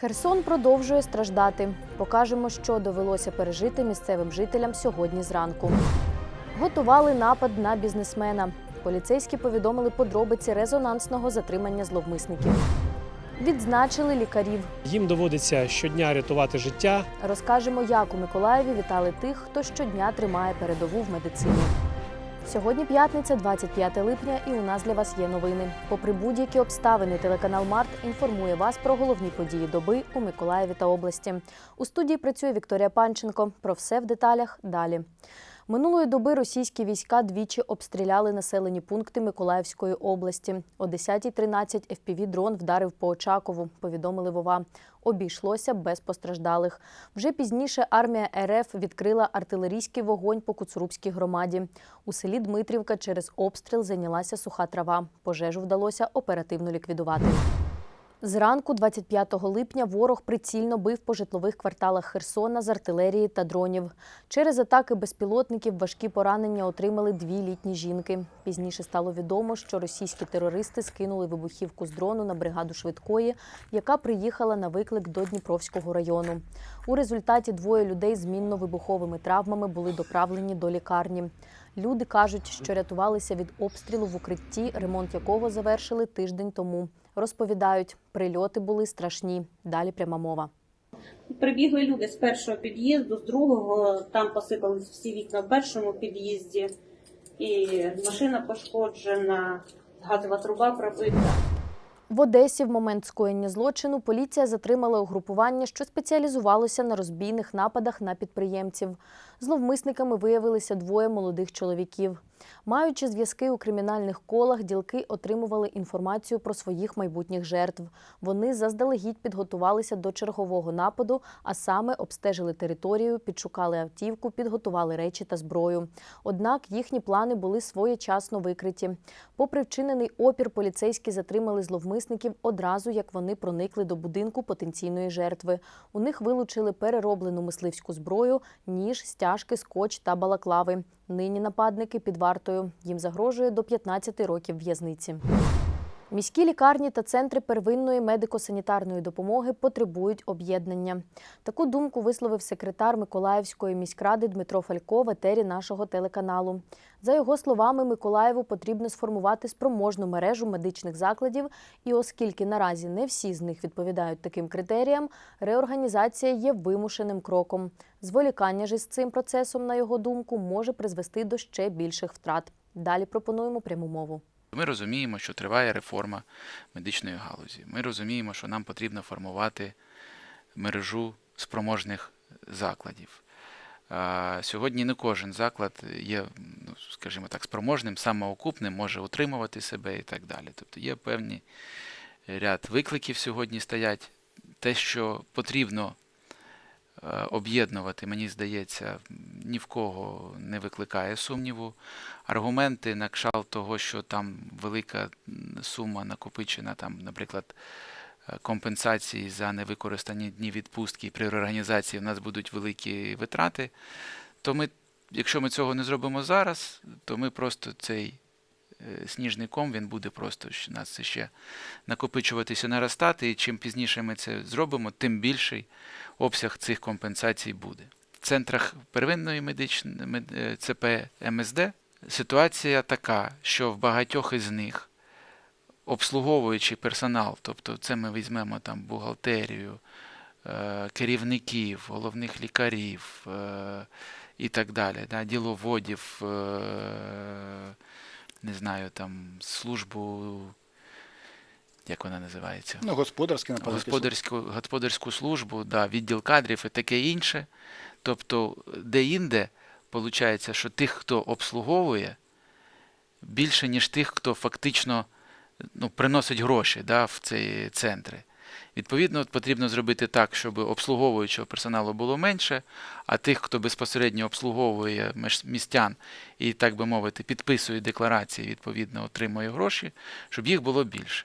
Херсон продовжує страждати. Покажемо, що довелося пережити місцевим жителям сьогодні зранку. Готували напад на бізнесмена. Поліцейські повідомили подробиці резонансного затримання зловмисників. Відзначили лікарів. Їм доводиться щодня рятувати життя. Розкажемо, як у Миколаєві вітали тих, хто щодня тримає передову в медицині. Сьогодні п'ятниця, 25 липня, і у нас для вас є новини. Попри будь-які обставини, телеканал Март інформує вас про головні події доби у Миколаєві та області. У студії працює Вікторія Панченко. Про все в деталях далі. Минулої доби російські війська двічі обстріляли населені пункти Миколаївської області. О 10.13 FPV-дрон вдарив по Очакову, повідомили Вова. Обійшлося без постраждалих. Вже пізніше армія РФ відкрила артилерійський вогонь по Куцурубській громаді. У селі Дмитрівка через обстріл зайнялася суха трава. Пожежу вдалося оперативно ліквідувати. Зранку, 25 липня, ворог прицільно бив по житлових кварталах Херсона з артилерії та дронів. Через атаки безпілотників важкі поранення отримали дві літні жінки. Пізніше стало відомо, що російські терористи скинули вибухівку з дрону на бригаду швидкої, яка приїхала на виклик до Дніпровського району. У результаті двоє людей з мінно-вибуховими травмами були доправлені до лікарні. Люди кажуть, що рятувалися від обстрілу в укритті, ремонт якого завершили тиждень тому. Розповідають, прильоти були страшні. Далі пряма мова. Прибігли люди з першого під'їзду, з другого там посипались всі вікна в першому під'їзді, і машина пошкоджена, газова труба пробита. В Одесі в момент скоєння злочину поліція затримала угрупування, що спеціалізувалося на розбійних нападах на підприємців. Зловмисниками виявилися двоє молодих чоловіків. Маючи зв'язки у кримінальних колах, ділки отримували інформацію про своїх майбутніх жертв. Вони заздалегідь підготувалися до чергового нападу, а саме обстежили територію, підшукали автівку, підготували речі та зброю. Однак їхні плани були своєчасно викриті. Попри вчинений опір, поліцейські затримали зловмисників одразу, як вони проникли до будинку потенційної жертви. У них вилучили перероблену мисливську зброю, ніж, стяжки, скотч та балаклави. Нині нападники під вартою. Їм загрожує до 15 років в'язниці. Міські лікарні та центри первинної медико-санітарної допомоги потребують об'єднання. Таку думку висловив секретар Миколаївської міськради Дмитро Фалько в етері нашого телеканалу. За його словами, Миколаєву потрібно сформувати спроможну мережу медичних закладів, і оскільки наразі не всі з них відповідають таким критеріям, реорганізація є вимушеним кроком. Зволікання ж із цим процесом, на його думку, може призвести до ще більших втрат. Далі пропонуємо пряму мову. Ми розуміємо, що триває реформа медичної галузі. Ми розуміємо, що нам потрібно формувати мережу спроможних закладів. Сьогодні не кожен заклад є, ну, скажімо так, спроможним, самоокупним, може утримувати себе і так далі. Тобто є певний ряд викликів сьогодні стоять. Те, що потрібно об'єднувати, мені здається, ні в кого не викликає сумніву. Аргументи на кшалт того, що там велика сума накопичена, там, наприклад, е, компенсації за невикористані дні відпустки при реорганізації в нас будуть великі витрати, то ми, якщо ми цього не зробимо зараз, то ми просто цей е, сніжний ком, він буде просто щ- нас ще накопичуватися, наростати, і чим пізніше ми це зробимо, тим більший обсяг цих компенсацій буде. В центрах первинної медичної е, ЦП МСД ситуація така, що в багатьох із них обслуговуючий персонал, тобто це ми візьмемо там бухгалтерію, е, керівників, головних лікарів е, і так далі, да, діловодів, е, не знаю, там службу, як вона називається? Ну, господарське, напевно. господарську, господарську службу, да, відділ кадрів і таке інше. Тобто, де-інде, виходить, що тих, хто обслуговує, більше, ніж тих, хто фактично ну, приносить гроші да, в ці центри. Відповідно, потрібно зробити так, щоб обслуговуючого персоналу було менше, а тих, хто безпосередньо обслуговує містян і, так би мовити, підписує декларації, відповідно, отримує гроші, щоб їх було більше.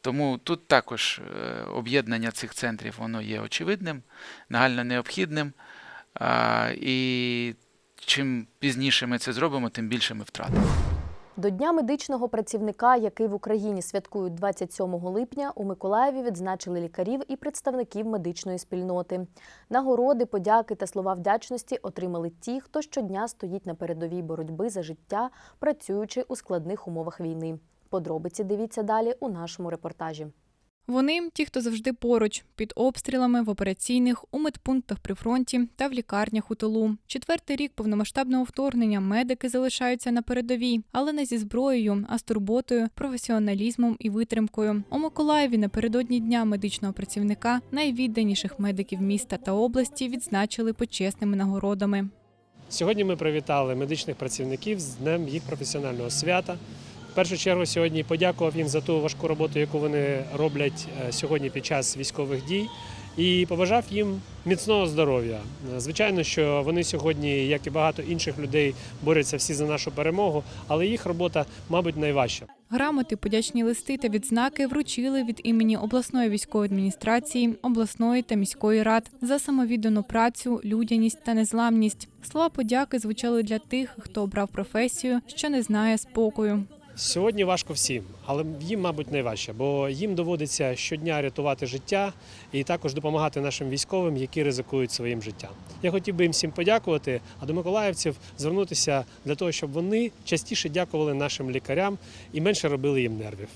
Тому тут також е, об'єднання цих центрів воно є очевидним, нагально необхідним. І чим пізніше ми це зробимо, тим більше ми втратимо. До Дня медичного працівника, який в Україні святкують 27 липня, у Миколаєві відзначили лікарів і представників медичної спільноти. Нагороди, подяки та слова вдячності отримали ті, хто щодня стоїть на передовій боротьби за життя, працюючи у складних умовах війни. Подробиці дивіться далі у нашому репортажі. Вони ті, хто завжди поруч, під обстрілами, в операційних, у медпунктах при фронті та в лікарнях у тилу. Четвертий рік повномасштабного вторгнення медики залишаються на передовій, але не зі зброєю, а з турботою, професіоналізмом і витримкою. У Миколаєві напередодні дня медичного працівника найвідданіших медиків міста та області відзначили почесними нагородами. Сьогодні ми привітали медичних працівників з днем їх професіонального свята. В першу чергу сьогодні подякував їм за ту важку роботу, яку вони роблять е, сьогодні під час військових дій, і побажав їм міцного здоров'я. Звичайно, що вони сьогодні, як і багато інших людей, борються всі за нашу перемогу, але їх робота, мабуть, найважча. Грамоти, подячні листи та відзнаки вручили від імені обласної військової адміністрації, обласної та міської рад за самовіддану працю, людяність та незламність. Слова подяки звучали для тих, хто обрав професію, що не знає спокою. Сьогодні важко всім, але їм, мабуть, найважче, бо їм доводиться щодня рятувати життя і також допомагати нашим військовим, які ризикують своїм життям. Я хотів би їм всім подякувати, а до миколаївців звернутися для того, щоб вони частіше дякували нашим лікарям і менше робили їм нервів.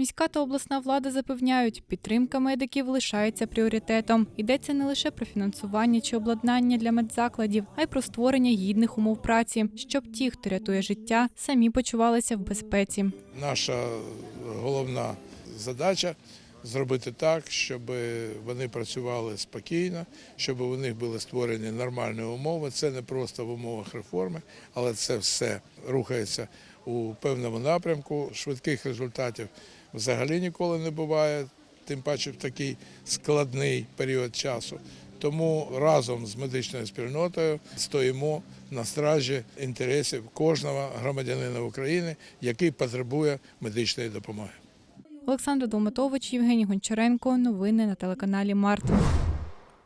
Міська та обласна влада запевняють, підтримка медиків лишається пріоритетом. Йдеться не лише про фінансування чи обладнання для медзакладів, а й про створення гідних умов праці, щоб ті, хто рятує життя, самі почувалися в безпеці. Наша головна задача зробити так, щоб вони працювали спокійно, щоб у них були створені нормальні умови. Це не просто в умовах реформи, але це все рухається у певному напрямку. Швидких результатів взагалі ніколи не буває, тим паче в такий складний період часу. Тому разом з медичною спільнотою стоїмо на стражі інтересів кожного громадянина України, який потребує медичної допомоги. Олександр Долматович, Євгеній Гончаренко. Новини на телеканалі Март.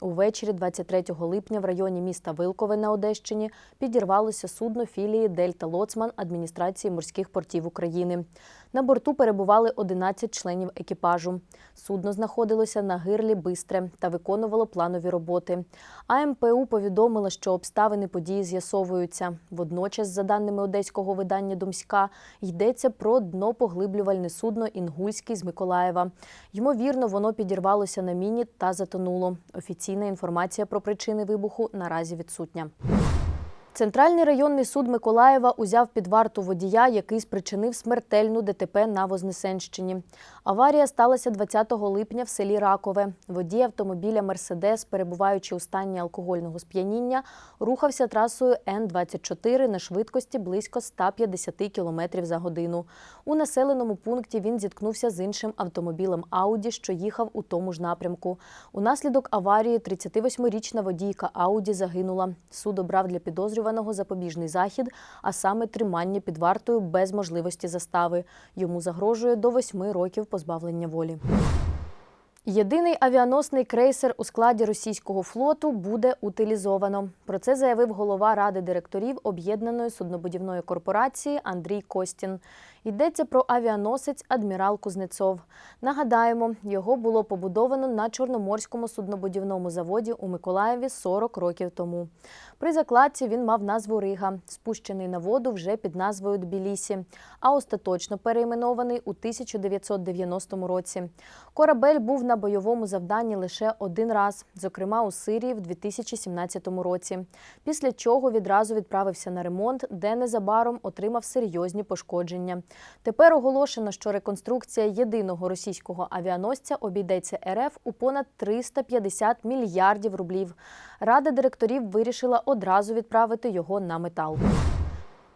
Увечері 23 липня в районі міста Вилкове на Одещині підірвалося судно філії Дельта Лоцман адміністрації морських портів України. На борту перебували 11 членів екіпажу. Судно знаходилося на гирлі Бистре та виконувало планові роботи. АМПУ повідомила, що обставини події з'ясовуються. Водночас, за даними одеського видання Домська, йдеться про днопоглиблювальне судно Інгульський з Миколаєва. Ймовірно, воно підірвалося на міні та затонуло. Офіційна інформація про причини вибуху наразі відсутня. Центральний районний суд Миколаєва узяв під варту водія, який спричинив смертельну ДТП на Вознесенщині. Аварія сталася 20 липня в селі Ракове. Водій автомобіля Мерседес, перебуваючи у стані алкогольного сп'яніння, рухався трасою Н-24 на швидкості близько 150 км за годину. У населеному пункті він зіткнувся з іншим автомобілем Ауді, що їхав у тому ж напрямку. Унаслідок аварії 38-річна водійка Ауді загинула. Суд обрав для підозрюваного запобіжний захід, а саме тримання під вартою без можливості застави. Йому загрожує до восьми років позбавлення волі. Єдиний авіаносний крейсер у складі російського флоту буде утилізовано. Про це заявив голова ради директорів об'єднаної суднобудівної корпорації Андрій Костін. Йдеться про авіаносець Адмірал Кузнецов. Нагадаємо, його було побудовано на Чорноморському суднобудівному заводі у Миколаєві 40 років тому. При закладці він мав назву Рига, спущений на воду вже під назвою Тбілісі, а остаточно перейменований у 1990 році. Корабель був на бойовому завданні лише один раз, зокрема у Сирії в 2017 році. Після чого відразу відправився на ремонт, де незабаром отримав серйозні пошкодження. Тепер оголошено, що реконструкція єдиного російського авіаносця обійдеться РФ у понад 350 мільярдів рублів. Рада директорів вирішила одразу відправити його на метал.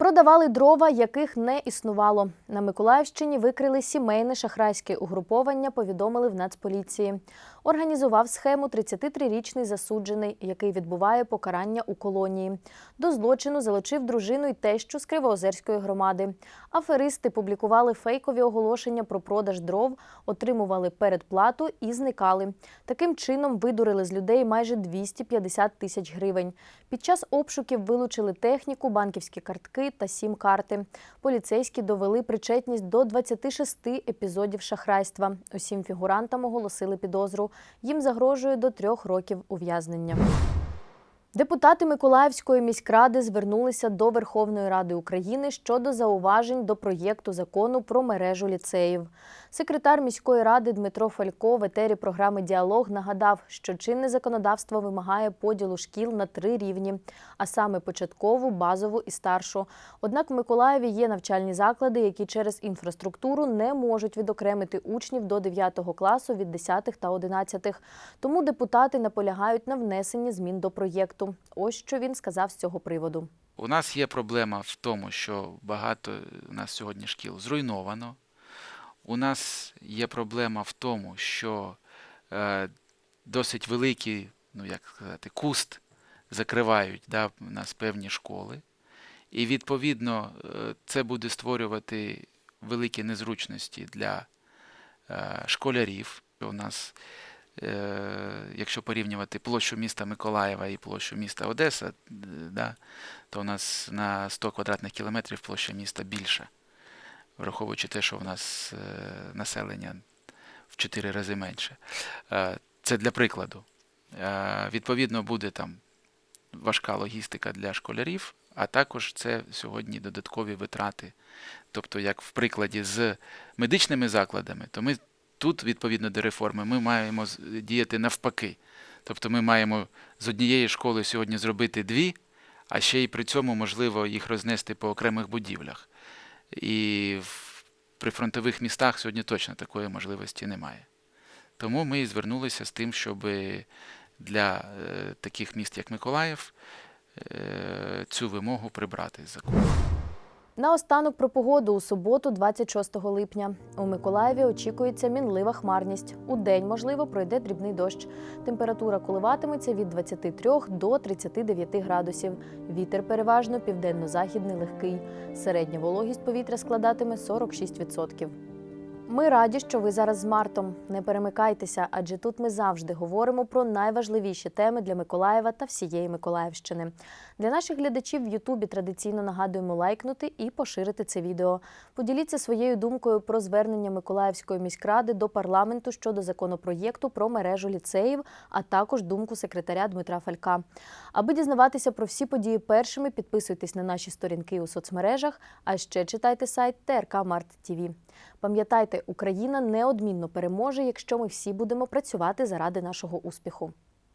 Продавали дрова, яких не існувало. На Миколаївщині викрили сімейне шахрайське угруповання, повідомили в Нацполіції. Організував схему 33-річний засуджений, який відбуває покарання у колонії. До злочину залучив дружину й тещу з Кривоозерської громади. Аферисти публікували фейкові оголошення про продаж дров, отримували передплату і зникали. Таким чином видурили з людей майже 250 тисяч гривень. Під час обшуків вилучили техніку, банківські картки та сім-карти. Поліцейські довели причетність до 26 епізодів шахрайства. Усім фігурантам оголосили підозру. Їм загрожує до трьох років ув'язнення. Депутати Миколаївської міськради звернулися до Верховної Ради України щодо зауважень до проєкту закону про мережу ліцеїв. Секретар міської ради Дмитро Фалько в етері програми Діалог нагадав, що чинне законодавство вимагає поділу шкіл на три рівні, а саме початкову, базову і старшу. Однак в Миколаєві є навчальні заклади, які через інфраструктуру не можуть відокремити учнів до 9 класу від 10 та 11. Тому депутати наполягають на внесенні змін до проєкту. Ось що він сказав з цього приводу. У нас є проблема в тому, що багато у нас сьогодні шкіл зруйновано. У нас є проблема в тому, що е, досить великий, ну як сказати, куст закривають да, у нас певні школи. І відповідно е, це буде створювати великі незручності для е, школярів. У нас, якщо порівнювати площу міста Миколаєва і площу міста Одеса, е, да, то у нас на 100 квадратних кілометрів площа міста більша, враховуючи те, що у нас е, населення в 4 рази менше. Е, Це для прикладу. Е, Відповідно, буде там важка логістика для школярів, а також це сьогодні додаткові витрати. Тобто, як в прикладі з медичними закладами, то ми тут, відповідно до реформи, ми маємо діяти навпаки. Тобто ми маємо з однієї школи сьогодні зробити дві, а ще й при цьому можливо їх рознести по окремих будівлях. І в прифронтових містах сьогодні точно такої можливості немає. Тому ми і звернулися з тим, щоб для е, таких міст, як Миколаїв, е, цю вимогу прибрати з закону. Наостанок про погоду у суботу, 26 липня. У Миколаєві очікується мінлива хмарність. У день, можливо, пройде дрібний дощ. Температура коливатиметься від 23 до 39 градусів. Вітер переважно південно-західний легкий. Середня вологість повітря складатиме 46%. Ми раді, що ви зараз з Мартом. Не перемикайтеся, адже тут ми завжди говоримо про найважливіші теми для Миколаєва та всієї Миколаївщини. Для наших глядачів в Ютубі традиційно нагадуємо лайкнути і поширити це відео. Поділіться своєю думкою про звернення Миколаївської міськради до парламенту щодо законопроєкту про мережу ліцеїв, а також думку секретаря Дмитра Фалька. Аби дізнаватися про всі події першими, підписуйтесь на наші сторінки у соцмережах, а ще читайте сайт ТРК Март. Пам'ятайте, Україна неодмінно переможе, якщо ми всі будемо працювати заради нашого успіху.